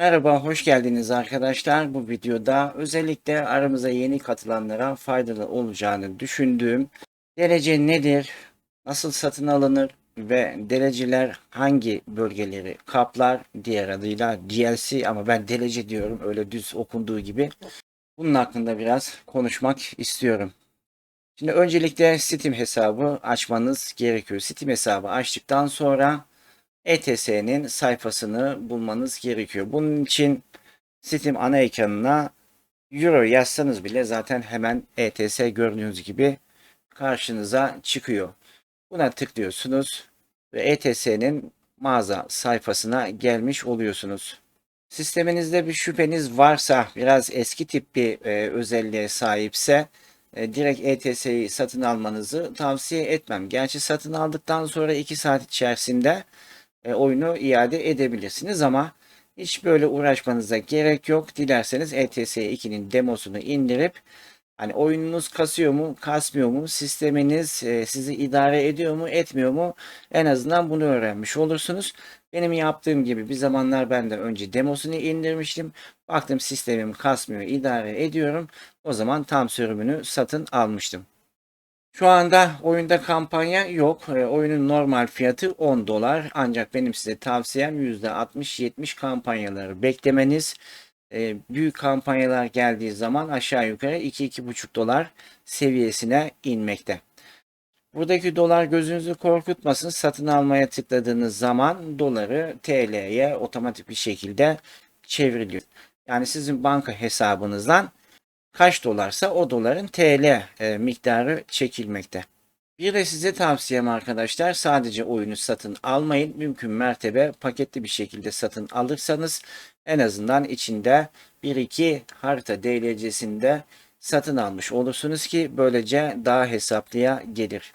Merhaba, hoş geldiniz arkadaşlar. Bu videoda özellikle aramıza yeni katılanlara faydalı olacağını düşündüğüm derece nedir, nasıl satın alınır ve dereceler hangi bölgeleri kaplar, diğer adıyla DLC ama ben derece diyorum öyle düz okunduğu gibi. Bunun hakkında biraz konuşmak istiyorum. Şimdi öncelikle Steam hesabı açmanız gerekiyor. Steam hesabı açtıktan sonra ETS'nin sayfasını bulmanız gerekiyor. Bunun için Steam ana ekranına Euro yazsanız bile zaten hemen ETS gördüğünüz gibi karşınıza çıkıyor. Buna tıklıyorsunuz ve ETS'nin mağaza sayfasına gelmiş oluyorsunuz. Sisteminizde bir şüpheniz varsa, biraz eski tip bir e, özelliğe sahipse e, direkt ETS'yi satın almanızı tavsiye etmem. Gerçi satın aldıktan sonra 2 saat içerisinde e, oyunu iade edebilirsiniz ama hiç böyle uğraşmanıza gerek yok. Dilerseniz ETS 2'nin demosunu indirip hani oyununuz kasıyor mu, kasmıyor mu, sisteminiz e, sizi idare ediyor mu, etmiyor mu en azından bunu öğrenmiş olursunuz. Benim yaptığım gibi bir zamanlar ben de önce demosunu indirmiştim. Baktım sistemim kasmıyor, idare ediyorum. O zaman tam sürümünü satın almıştım. Şu anda oyunda kampanya yok. E, oyunun normal fiyatı 10 dolar. Ancak benim size tavsiyem %60-70 kampanyaları beklemeniz. E, büyük kampanyalar geldiği zaman aşağı yukarı 2-2,5 dolar seviyesine inmekte. Buradaki dolar gözünüzü korkutmasın. Satın almaya tıkladığınız zaman doları TL'ye otomatik bir şekilde çevriliyor. Yani sizin banka hesabınızdan kaç dolarsa o doların TL e, miktarı çekilmekte. Bir de size tavsiyem arkadaşlar sadece oyunu satın almayın. Mümkün mertebe paketli bir şekilde satın alırsanız en azından içinde 1-2 harita DLC'sinde satın almış olursunuz ki böylece daha hesaplıya gelir.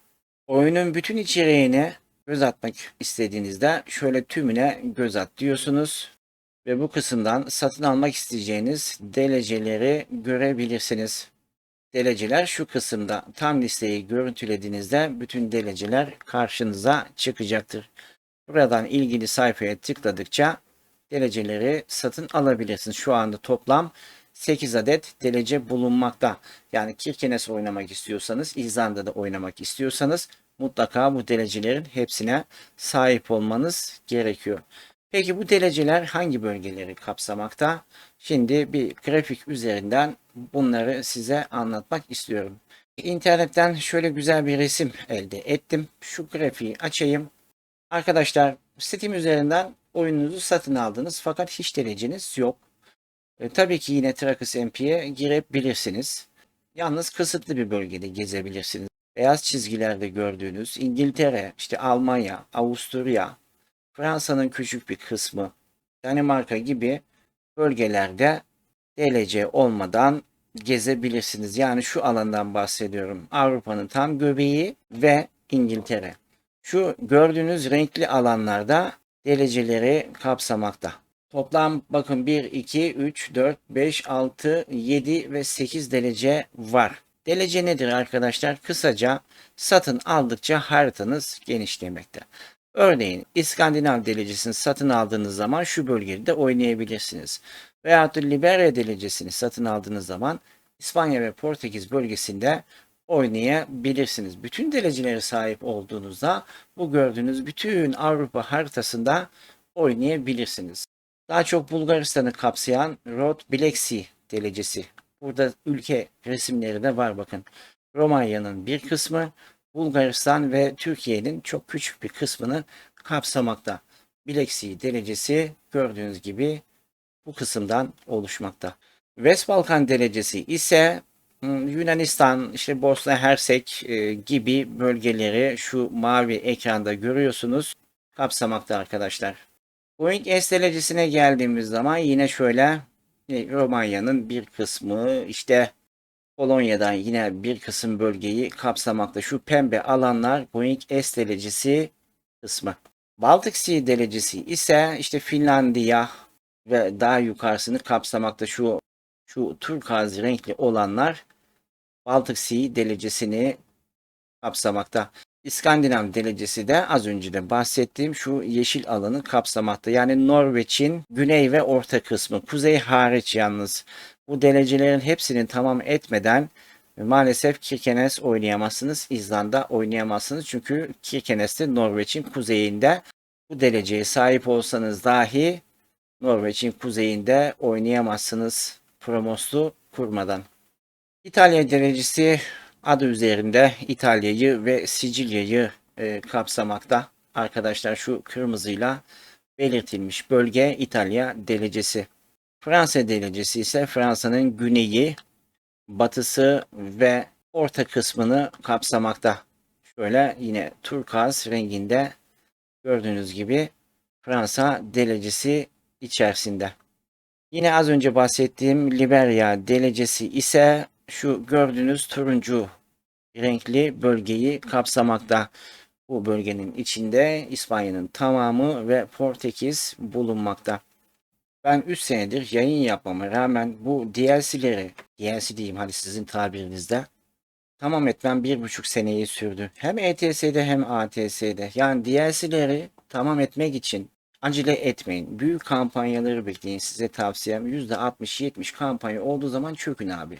Oyunun bütün içeriğine göz atmak istediğinizde şöyle tümüne göz at diyorsunuz ve bu kısımdan satın almak isteyeceğiniz dereceleri görebilirsiniz. Dereceler şu kısımda tam listeyi görüntülediğinizde bütün dereceler karşınıza çıkacaktır. Buradan ilgili sayfaya tıkladıkça dereceleri satın alabilirsiniz. Şu anda toplam 8 adet derece bulunmakta. Yani Kirkenes oynamak istiyorsanız, İzlanda'da oynamak istiyorsanız mutlaka bu derecelerin hepsine sahip olmanız gerekiyor. Peki bu dereceler hangi bölgeleri kapsamakta? Şimdi bir grafik üzerinden bunları size anlatmak istiyorum. İnternetten şöyle güzel bir resim elde ettim. Şu grafiği açayım. Arkadaşlar Steam üzerinden oyununuzu satın aldınız fakat hiç dereceniz yok. E, tabii ki yine Trakus MP'ye girebilirsiniz. Yalnız kısıtlı bir bölgede gezebilirsiniz. Beyaz çizgilerde gördüğünüz İngiltere, işte Almanya, Avusturya, Fransa'nın küçük bir kısmı, Danimarka gibi bölgelerde DLC olmadan gezebilirsiniz. Yani şu alandan bahsediyorum. Avrupa'nın tam göbeği ve İngiltere. Şu gördüğünüz renkli alanlarda dereceleri kapsamakta. Toplam bakın 1, 2, 3, 4, 5, 6, 7 ve 8 derece var. Derece nedir arkadaşlar? Kısaca satın aldıkça haritanız genişlemekte. Örneğin İskandinav derecesini satın aldığınız zaman şu bölgede oynayabilirsiniz. Veyahut da Liberya derecesini satın aldığınız zaman İspanya ve Portekiz bölgesinde oynayabilirsiniz. Bütün derecelere sahip olduğunuzda bu gördüğünüz bütün Avrupa haritasında oynayabilirsiniz. Daha çok Bulgaristan'ı kapsayan Rod Black Sea derecesi. Burada ülke resimleri de var bakın. Romanya'nın bir kısmı, Bulgaristan ve Türkiye'nin çok küçük bir kısmını kapsamakta. Sea derecesi gördüğünüz gibi bu kısımdan oluşmakta. West Balkan derecesi ise hmm, Yunanistan, işte Bosna Hersek e, gibi bölgeleri şu mavi ekranda görüyorsunuz kapsamakta arkadaşlar. Boeing S derecesine geldiğimiz zaman yine şöyle e, Romanya'nın bir kısmı işte Polonya'dan yine bir kısım bölgeyi kapsamakta. Şu pembe alanlar Boeing S derecesi kısmı. Baltic Sea derecesi ise işte Finlandiya ve daha yukarısını kapsamakta. Şu şu turkuaz renkli olanlar Baltic Sea derecesini kapsamakta. İskandinav derecesi de az önce de bahsettiğim şu yeşil alanı kapsamakta. Yani Norveç'in güney ve orta kısmı, kuzey hariç yalnız. Bu derecelerin hepsini tamam etmeden maalesef Kirkenes oynayamazsınız. İzlanda oynayamazsınız. Çünkü Kirkenes de Norveç'in kuzeyinde. Bu dereceye sahip olsanız dahi Norveç'in kuzeyinde oynayamazsınız promoslu kurmadan. İtalya derecesi adı üzerinde İtalya'yı ve Sicilya'yı e, kapsamakta. Arkadaşlar şu kırmızıyla belirtilmiş bölge İtalya derecesi. Fransa derecesi ise Fransa'nın güneyi, batısı ve orta kısmını kapsamakta. Şöyle yine turkuaz renginde gördüğünüz gibi Fransa derecesi içerisinde. Yine az önce bahsettiğim Liberya derecesi ise şu gördüğünüz turuncu renkli bölgeyi kapsamakta. Bu bölgenin içinde İspanya'nın tamamı ve Portekiz bulunmakta. Ben 3 senedir yayın yapmama rağmen bu DLC'leri, DLC diyeyim hadi sizin tabirinizde, tamam etmem bir buçuk seneyi sürdü. Hem ETS'de hem ATS'de. Yani DLC'leri tamam etmek için acele etmeyin. Büyük kampanyaları bekleyin size tavsiyem. %60-70 kampanya olduğu zaman çökün abi.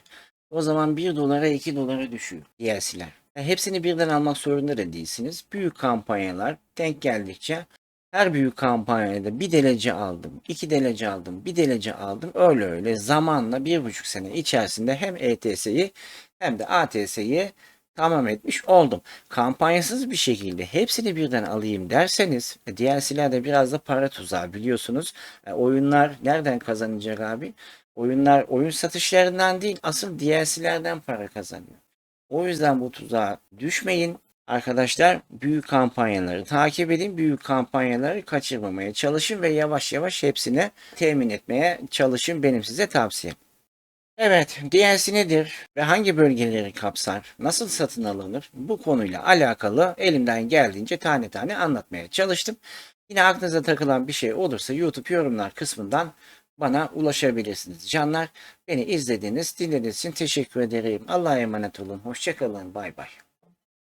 O zaman 1 dolara 2 dolara düşüyor DLC'ler. Yani hepsini birden almak zorunda da değilsiniz. Büyük kampanyalar denk geldikçe her büyük kampanyada bir derece aldım, iki derece aldım, bir derece aldım. Öyle öyle zamanla bir buçuk sene içerisinde hem ETS'yi hem de ATS'yi tamam etmiş oldum. Kampanyasız bir şekilde hepsini birden alayım derseniz e, DLC'lerde biraz da para tuzağı biliyorsunuz. E, oyunlar nereden kazanacak abi? Oyunlar oyun satışlarından değil asıl DLC'lerden para kazanıyor. O yüzden bu tuzağa düşmeyin. Arkadaşlar büyük kampanyaları takip edin. Büyük kampanyaları kaçırmamaya çalışın ve yavaş yavaş hepsini temin etmeye çalışın. Benim size tavsiyem. Evet, DLC nedir ve hangi bölgeleri kapsar, nasıl satın alınır bu konuyla alakalı elimden geldiğince tane tane anlatmaya çalıştım. Yine aklınıza takılan bir şey olursa YouTube yorumlar kısmından bana ulaşabilirsiniz. Canlar beni izlediğiniz, dinlediğiniz için teşekkür ederim. Allah'a emanet olun. Hoşçakalın. Bay bay.